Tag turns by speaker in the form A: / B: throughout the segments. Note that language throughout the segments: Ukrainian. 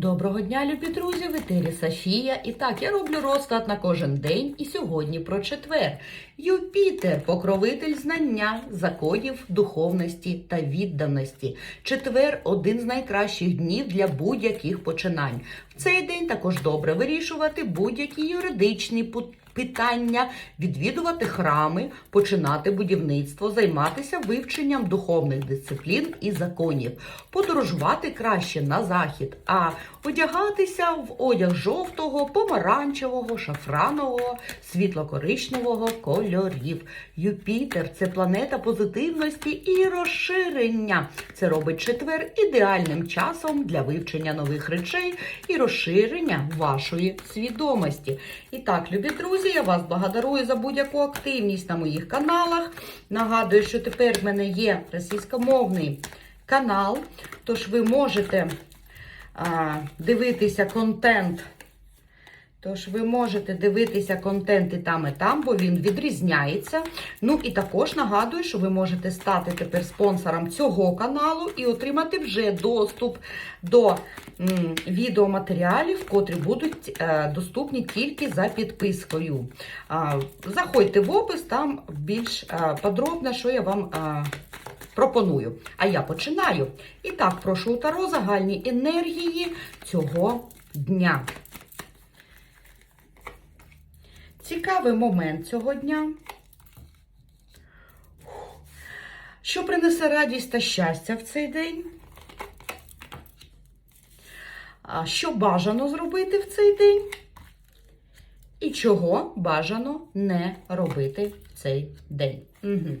A: Доброго дня, любі друзі! В етері Софія. І так, я роблю розклад на кожен день і сьогодні про четвер. Юпітер, покровитель знання, законів, духовності та відданості. Четвер один з найкращих днів для будь-яких починань. В цей день також добре вирішувати будь-які юридичні питання, відвідувати храми, починати будівництво, займатися вивченням духовних дисциплін і законів, подорожувати краще на захід, а одягатися в одяг жовтого, помаранчевого, шафранового, світло-коричневого кольорів. Юпітер це планета позитивності і розширення. Це робить четвер ідеальним часом для вивчення нових речей і розширення вашої свідомості. І так, любі друзі, я вас благодарую за будь-яку активність на моїх каналах. Нагадую, що тепер в мене є російськомовний канал, тож ви можете дивитися контент. Тож ви можете дивитися контент і там, і там, бо він відрізняється. Ну і також нагадую, що ви можете стати тепер спонсором цього каналу і отримати вже доступ до м, відеоматеріалів, котрі будуть е, доступні тільки за підпискою. А, заходьте в опис, там більш е, подробно, що я вам. Е, Пропоную. А я починаю. І так, прошу у Таро загальні енергії цього дня. Цікавий момент цього дня. Що принесе радість та щастя в цей день? Що бажано зробити в цей день? І чого бажано не робити в цей день. Угу.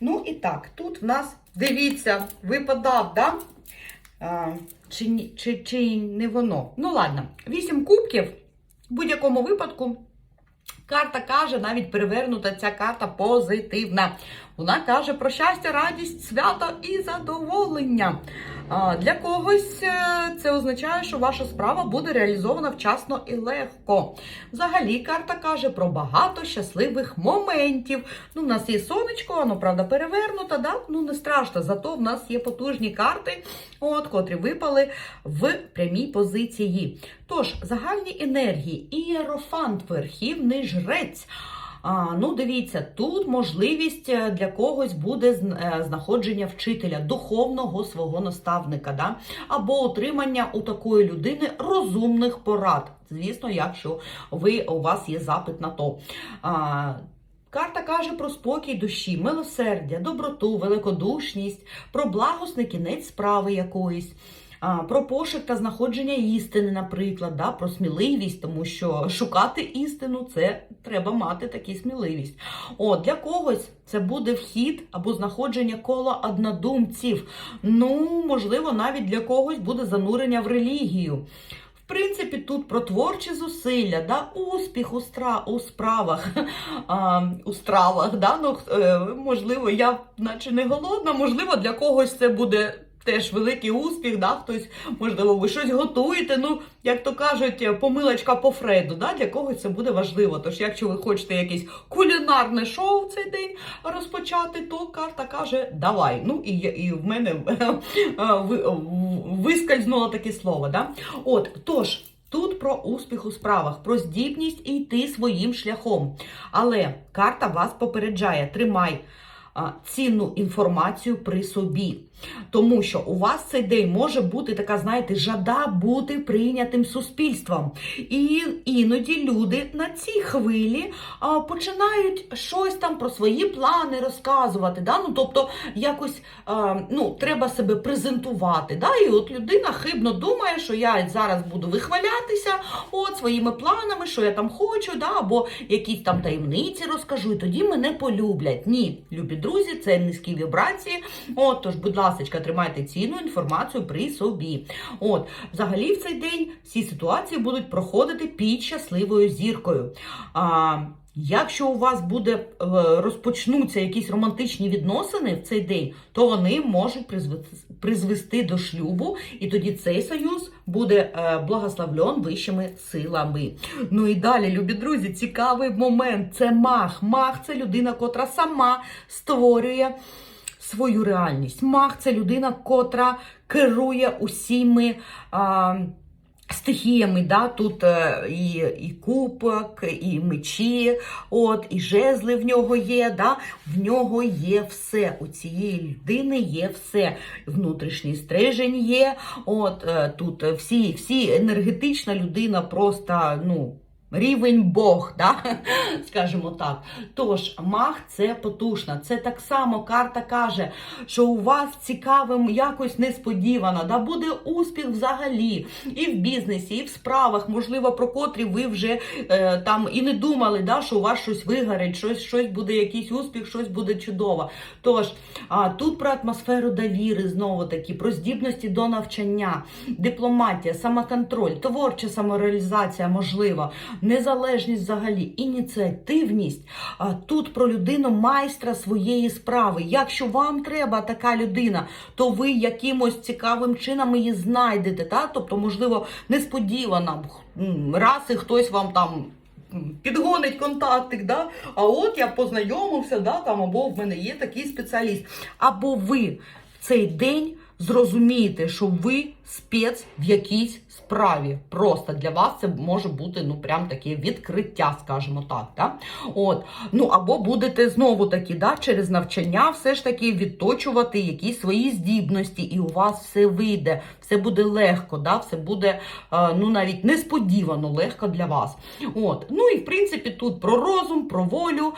A: Ну і так, тут в нас, дивіться, випадав, да? А, чи, чи, чи не воно? Ну, ладно, вісім кубків в будь-якому випадку. Карта каже, навіть перевернута ця карта позитивна. Вона каже про щастя, радість, свято і задоволення. Для когось е, це означає, що ваша справа буде реалізована вчасно і легко. Взагалі, карта каже про багато щасливих моментів. Ну, в нас є сонечко, воно правда перевернуто, да? ну не страшно. Зато в нас є потужні карти, от, котрі випали в прямій позиції. Тож, загальні енергії, ієрофант, верхівний жрець. А, ну, дивіться, тут можливість е, для когось буде е, знаходження вчителя, духовного свого наставника, да? або отримання у такої людини розумних порад. Звісно, якщо ви, у вас є запит на то. А, Карта каже про спокій душі, милосердя, доброту, великодушність, про благосний кінець справи якоїсь. Про пошук та знаходження істини, наприклад, да, про сміливість, тому що шукати істину це треба мати таку сміливість. О, для когось це буде вхід або знаходження кола однодумців. Ну, можливо, навіть для когось буде занурення в релігію. В принципі, тут про творчі зусилля, да, успіх у, стра, у справах, а, у стравах. Да, ну, е, можливо, я наче не голодна, можливо, для когось це буде теж великий успіх, да, хтось, можливо, ви щось готуєте. Ну, як то кажуть, помилочка по Фреду, да, для когось це буде важливо. Тож, якщо ви хочете якесь кулінарне шоу в цей день розпочати, то карта каже давай. Ну і, і в мене ви- вискользнуло таке слово. Да? От, тож. Тут про успіх у справах, про здібність йти своїм шляхом. Але карта вас попереджає: тримай цінну інформацію при собі. Тому що у вас цей день може бути така, знаєте, жада бути прийнятим суспільством. І іноді люди на цій хвилі а, починають щось там про свої плани розказувати. Да? Ну, тобто, якось а, ну, треба себе презентувати. Да? І от людина хибно думає, що я зараз буду вихвалятися от, своїми планами, що я там хочу, да? або якісь там таємниці розкажу, і тоді мене полюблять. Ні, любі друзі, це низькі вібрації. От, тож, будь ласка, тримайте цінну інформацію при собі. От, взагалі, в цей день всі ситуації будуть проходити під щасливою зіркою. А, Якщо у вас буде е, розпочнуться якісь романтичні відносини в цей день, то вони можуть призвести, до шлюбу, і тоді цей союз буде е, благословлен вищими силами. Ну і далі, любі друзі, цікавий момент. Це маг. Маг це людина, котра сама створює свою реальність. Маг це людина, котра керує усіми. А, стихіями. Да? Тут е, і, і кубок, і мечі, от, і жезли в нього є. Да? В нього є все. У цієї людини є все. Внутрішній стрижень є. От, е, тут всі, всі енергетична людина просто, ну. Рівень Бог, да? скажімо так. Тож, маг це потужна. Це так само карта каже, що у вас цікавим якось несподівано, да? буде успіх взагалі і в бізнесі, і в справах, можливо, про котрі ви вже е, там і не думали, да? що у вас щось вигорить, щось, щось буде, якийсь успіх, щось буде чудово. Тож, а, тут про атмосферу довіри, знову таки, про здібності до навчання, дипломатія, самоконтроль, творча самореалізація можлива незалежність взагалі, ініціативність. Тут про людину майстра своєї справи. Якщо вам треба така людина, то ви якимось цікавим чином її знайдете. Та? Тобто, можливо, несподівано раз і хтось вам там. Підгонить контактик, да? а от я познайомився, да, там, або в мене є такий спеціаліст. Або ви в цей день зрозумієте, що ви спец в якійсь справі. Просто для вас це може бути ну прям таке відкриття, скажімо так. Да? От. Ну або будете знову таки, да, через навчання все ж таки відточувати якісь свої здібності, і у вас все вийде, все буде легко, да? все буде е, ну навіть несподівано легко для вас. От. Ну і в принципі тут про розум, про волю.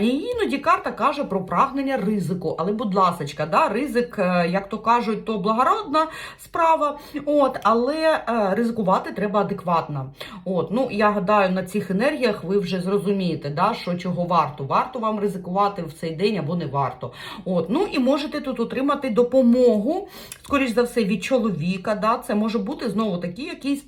A: І іноді карта каже про прагнення ризику. Але, будь ласка, да, ризик, е, як то кажуть, то благородна справа. От, але е, ризикувати треба адекватно. От, ну я гадаю, на цих енергіях ви вже зрозумієте, да, що чого варто. Варто вам ризикувати в цей день або не варто. От, ну і можете тут отримати допомогу, скоріш за все, від чоловіка. Да, це може бути знову таки якийсь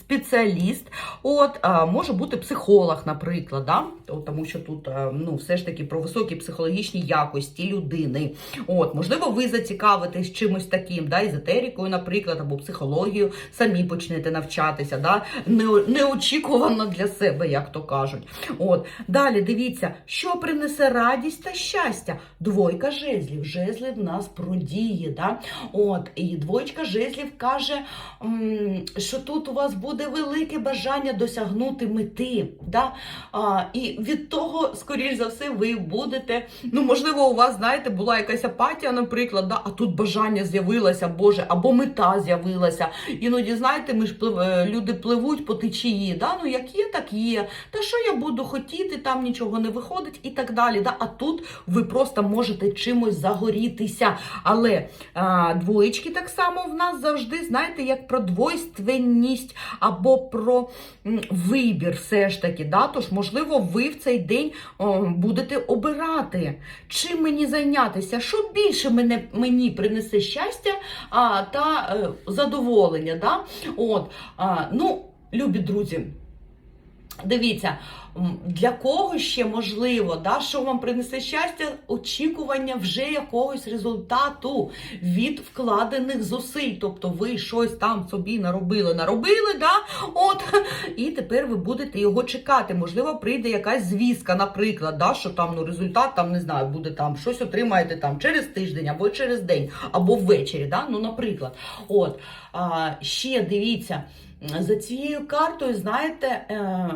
A: спеціаліст. От, а, може бути психолог, наприклад, да? Тому що тут е, ну, все ж таки про високі психологічні якості людини. От, можливо, ви зацікавитесь чимось таким, да, езотерикою, наприклад, або психологією, самі почнете навчатися, да, неочікувано для себе, як то кажуть. От, далі дивіться, що принесе радість та щастя. Двойка жезлів. Жезли в нас про дії. Да? От, і двоєчка жезлів каже, що тут у вас буде велике бажання досягнути мети. Да? І від того, скоріш за все, ви будете. Ну, можливо, у вас, знаєте, була якась апатія, наприклад, да? а тут бажання з'явилося, Боже, або мета з'явилася. Іноді, знаєте, ми ж плив, е, люди пливуть по течії. Да? Ну, як є, так є. Та що я буду хотіти, там нічого не виходить і так далі. Да? А тут ви просто можете чимось загорітися. Але а, двоєчки так само в нас завжди, знаєте, як про двойственність або про вибір, все ж таки. Да? Тож, можливо, ви в цей день о, будете обирати, чим мені зайнятися, що більше мене, мені принесе щастя а, та е, задоволення. Да? От, а, ну, любі друзі. Дивіться, для кого ще можливо, да, що вам принесе щастя, очікування вже якогось результату від вкладених зусиль. Тобто ви щось там собі наробили, наробили, да, от, і тепер ви будете його чекати. Можливо, прийде якась звістка, наприклад, да, що там ну, результат там не знаю, буде там щось отримаєте там через тиждень або через день, або ввечері. Да, ну, наприклад. От, ще дивіться. За цією картою, знаєте, е,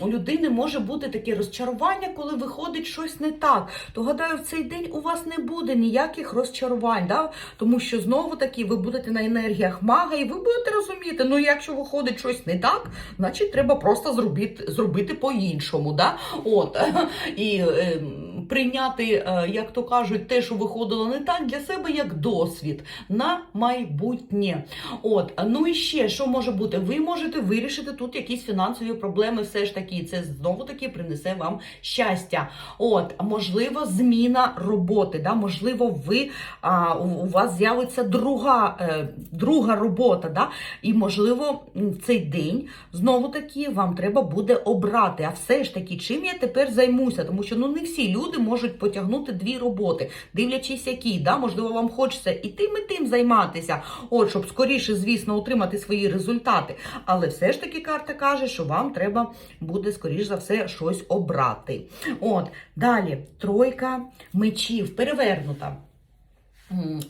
A: у людини може бути таке розчарування, коли виходить щось не так. То гадаю, в цей день у вас не буде ніяких розчарувань, да? тому що знову таки ви будете на енергіях мага, і ви будете розуміти, ну якщо виходить щось не так, значить треба просто зробити, зробити по-іншому. Да? От, і е, прийняти, е, як то кажуть, те, що виходило не так, для себе як досвід на майбутнє. От, ну і ще що може бути? Ви можете вирішити тут якісь фінансові проблеми, все ж таки, це знову таки принесе вам щастя. От, можливо, зміна роботи. Да? Можливо, ви а, у вас з'явиться друга, е, друга робота. Да? І, можливо, в цей день знову таки вам треба буде обрати. А все ж таки, чим я тепер займуся? Тому що ну не всі люди можуть потягнути дві роботи, дивлячись, які. Да? Можливо, вам хочеться і тим, і тим займатися. От, щоб скоріше, звісно, отримати свої результати. Але все ж таки карта каже, що вам треба буде, скоріш за все, щось обрати. От, далі, тройка мечів перевернута.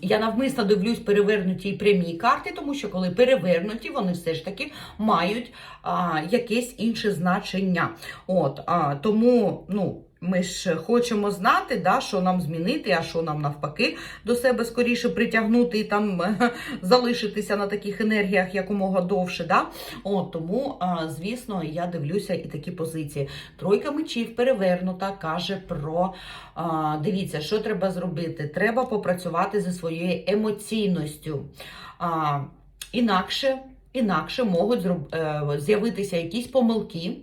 A: Я навмисно дивлюсь перевернуті і прямі карти, тому що коли перевернуті, вони все ж таки мають а, якесь інше значення. От, а, тому, ну. Ми ж хочемо знати, да, що нам змінити, а що нам навпаки до себе скоріше притягнути і там залишитися на таких енергіях якомога довше. Да? От, тому, звісно, я дивлюся і такі позиції. Тройка мечів перевернута, каже про дивіться, що треба зробити. Треба попрацювати зі своєю емоційністю. Інакше, інакше можуть е, з'явитися якісь помилки.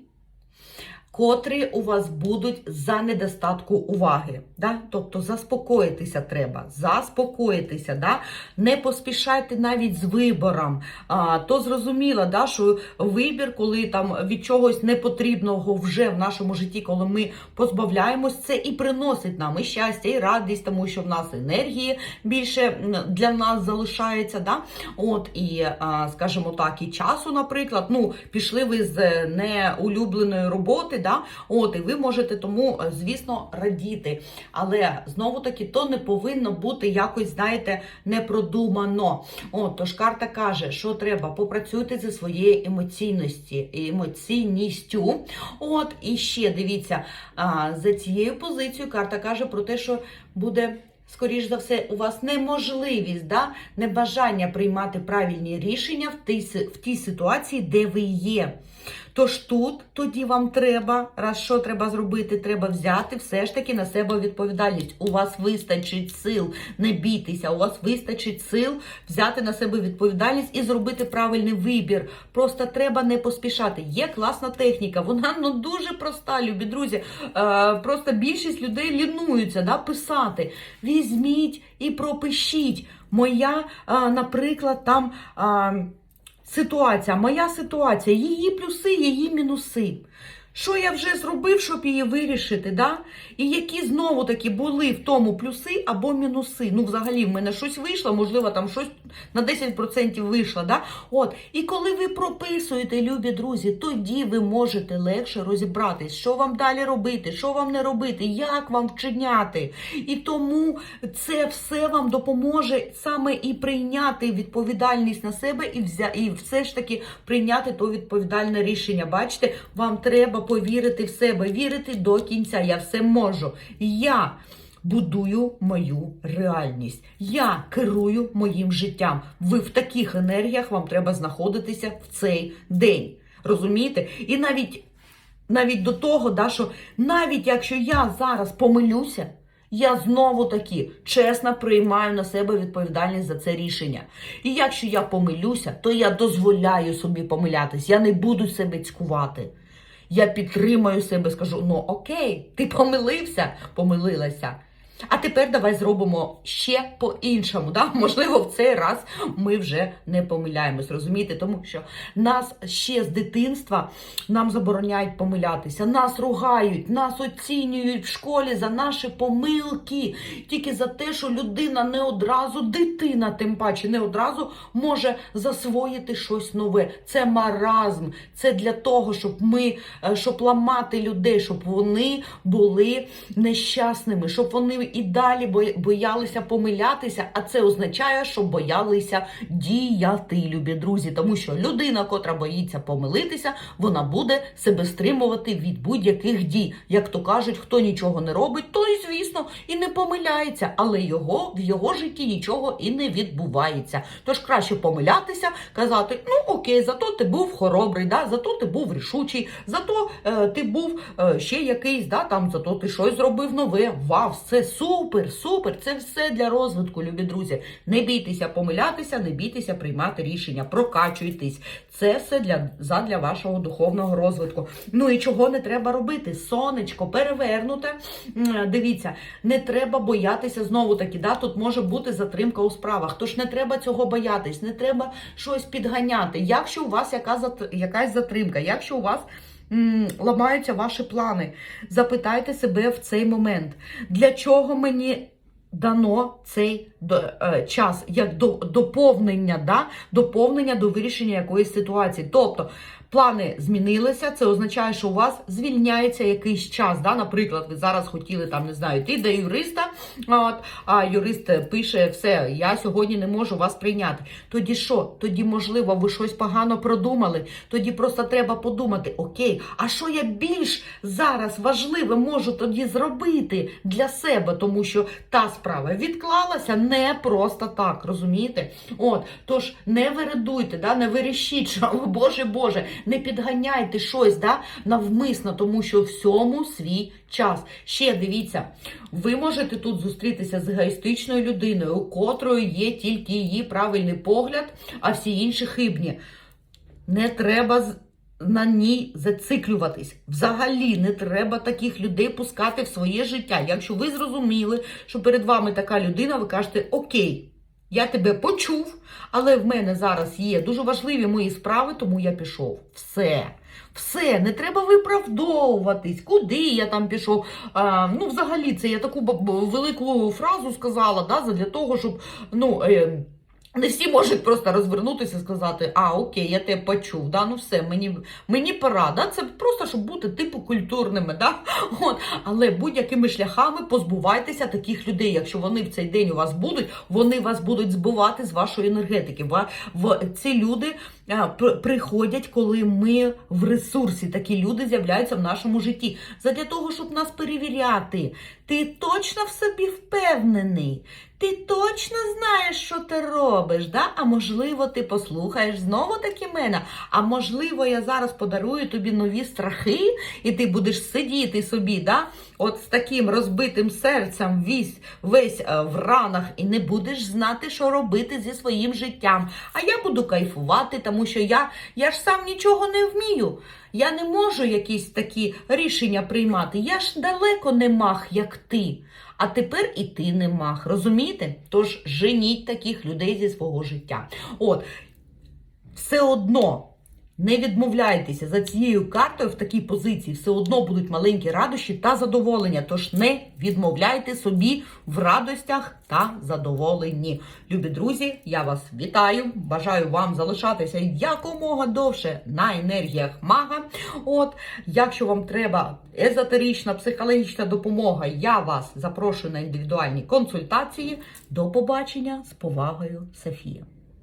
A: Котрі у вас будуть за недостатку уваги. Да? Тобто заспокоїтися треба, заспокоїтися, да? не поспішайте навіть з вибором. А, то зрозуміло, да, що вибір, коли там від чогось непотрібного вже в нашому житті, коли ми позбавляємось, це і приносить нам і щастя, і радість, тому що в нас енергії більше для нас залишається. Да? От і, скажімо так, і часу, наприклад, ну, пішли ви з е, неулюбленої роботи, да? От, і ви можете тому, е, звісно, радіти. Але знову таки, то не повинно бути якось, знаєте, непродумано. От, тож карта каже, що треба попрацюйте зі своєю емоційності, емоційністю. От, і ще дивіться, за цією позицією карта каже про те, що буде. Скоріш за все, у вас неможливість, да? небажання приймати правильні рішення в тій, в тій ситуації, де ви є. Тож тут тоді вам треба, раз що треба зробити, треба взяти все ж таки на себе відповідальність. У вас вистачить сил, не бійтеся, у вас вистачить сил взяти на себе відповідальність і зробити правильний вибір. Просто треба не поспішати. Є класна техніка, вона ну дуже проста, любі друзі. Е, просто більшість людей лінуються да, писати. Візьміть і пропишіть. Моя, е, наприклад, там. е, Ситуація, моя ситуація, її плюси, її мінуси. Що я вже зробив, щоб її вирішити, да? І які знову таки були в тому плюси або мінуси. Ну, взагалі, в мене щось вийшло, можливо, там щось на 10% вийшло. Да? От. І коли ви прописуєте, любі друзі, тоді ви можете легше розібратись, що вам далі робити, що вам не робити, як вам вчиняти. І тому це все вам допоможе саме і прийняти відповідальність на себе, і взя... і все ж таки прийняти то відповідальне рішення. Бачите, вам треба повірити в себе, вірити до кінця. Я все можу. Я будую мою реальність. Я керую моїм життям. Ви в таких енергіях вам треба знаходитися в цей день. Розумієте? І навіть навіть до того, да, що навіть якщо я зараз помилюся, я знову таки чесно приймаю на себе відповідальність за це рішення. І якщо я помилюся, то я дозволяю собі помилятись. Я не буду себе цькувати. Я підтримаю себе, скажу: ну окей, ти помилився, помилилася. А тепер давай зробимо ще по-іншому. Да? Можливо, в цей раз ми вже не помиляємось, розумієте? Тому що нас ще з дитинства нам забороняють помилятися, нас ругають, нас оцінюють в школі за наші помилки, тільки за те, що людина не одразу, дитина, тим паче, не одразу може засвоїти щось нове. Це маразм. Це для того, щоб ми, е, щоб ламати людей, щоб вони були нещасними, щоб вони і далі боялися помилятися, а це означає, що боялися діяти, любі друзі. Тому що людина, котра боїться помилитися, вона буде себе стримувати від будь-яких дій. Як то кажуть, хто нічого не робить, той, звісно, і не помиляється, але його в його житті нічого і не відбувається. Тож краще помилятися, казати: ну окей, зато ти був хоробрий, да, зато ти був рішучий, зато е, ти був е, ще якийсь, да, там, зато ти щось зробив нове. Вау, це супер, супер! Це все для розвитку, любі друзі. Не бійтеся помилятися, не бійтеся приймати рішення, прокачуйтесь. Це все для, задля вашого духовного розвитку. Ну і чого не треба робити? Сонечко перевернуте. Дивіться, не треба боятися знову таки. Да? Тут може бути затримка у справах. Тож не треба цього боятись, не треба щось підганяти. Якщо у вас яка якась затримка, якщо у вас ламаються ваші плани, запитайте себе в цей момент, для чого мені дано цей час як до доповнення, да? доповнення до вирішення якоїсь ситуації. Тобто плани змінилися, це означає, що у вас звільняється якийсь час. Да? Наприклад, ви зараз хотіли там, не знаю, йти до юриста, от, а юрист пише: все, я сьогодні не можу вас прийняти. Тоді що? Тоді, можливо, ви щось погано продумали. Тоді просто треба подумати: окей, а що я більш зараз важливе можу тоді зробити для себе, тому що та справа відклалася не просто так, розумієте? От, тож не виридуйте, да, не вирішіть, що «О, Боже Боже, не підганяйте щось да, навмисно, тому що всьому свій час. Ще дивіться, ви можете тут зустрітися з егоїстичною людиною, у котрої є тільки її правильний погляд, а всі інші хибні. Не треба на ній зациклюватись. Взагалі не треба таких людей пускати в своє життя. Якщо ви зрозуміли, що перед вами така людина, ви кажете Окей, я тебе почув, але в мене зараз є дуже важливі мої справи, тому я пішов. Все. Все, не треба виправдовуватись, куди я там пішов. А, ну, взагалі, це я таку велику фразу сказала, да, для того, щоб ну, е, не всі можуть просто розвернутися і сказати, а окей, я тебе почув, да, ну все, мені, мені пора. Да? Це просто, щоб бути типу культурними. Да? От. Але будь-якими шляхами позбувайтеся таких людей. Якщо вони в цей день у вас будуть, вони вас будуть збивати з вашої енергетики. В, ці люди пр- приходять, коли ми в ресурсі. Такі люди з'являються в нашому житті. Задля того, щоб нас перевіряти. Ти точно в собі впевнений. Ти точно знаєш, що ти робиш, да? А можливо, ти послухаєш знову таки мене. А можливо, я зараз подарую тобі нові страхи, і ти будеш сидіти собі, да? От з таким розбитим серцем весь, весь в ранах, і не будеш знати, що робити зі своїм життям. А я буду кайфувати, тому що я, я ж сам нічого не вмію. Я не можу якісь такі рішення приймати. Я ж далеко не мах, як ти. А тепер і ти не мах, розумієте? Тож женіть таких людей зі свого життя. От, все одно не відмовляйтеся за цією картою в такій позиції, все одно будуть маленькі радощі та задоволення. Тож не відмовляйте собі в радостях та задоволенні. Любі друзі, я вас вітаю. Бажаю вам залишатися якомога довше на енергіях мага. От, якщо вам треба езотерична, психологічна допомога, я вас запрошую на індивідуальні консультації. До побачення з повагою, Софія.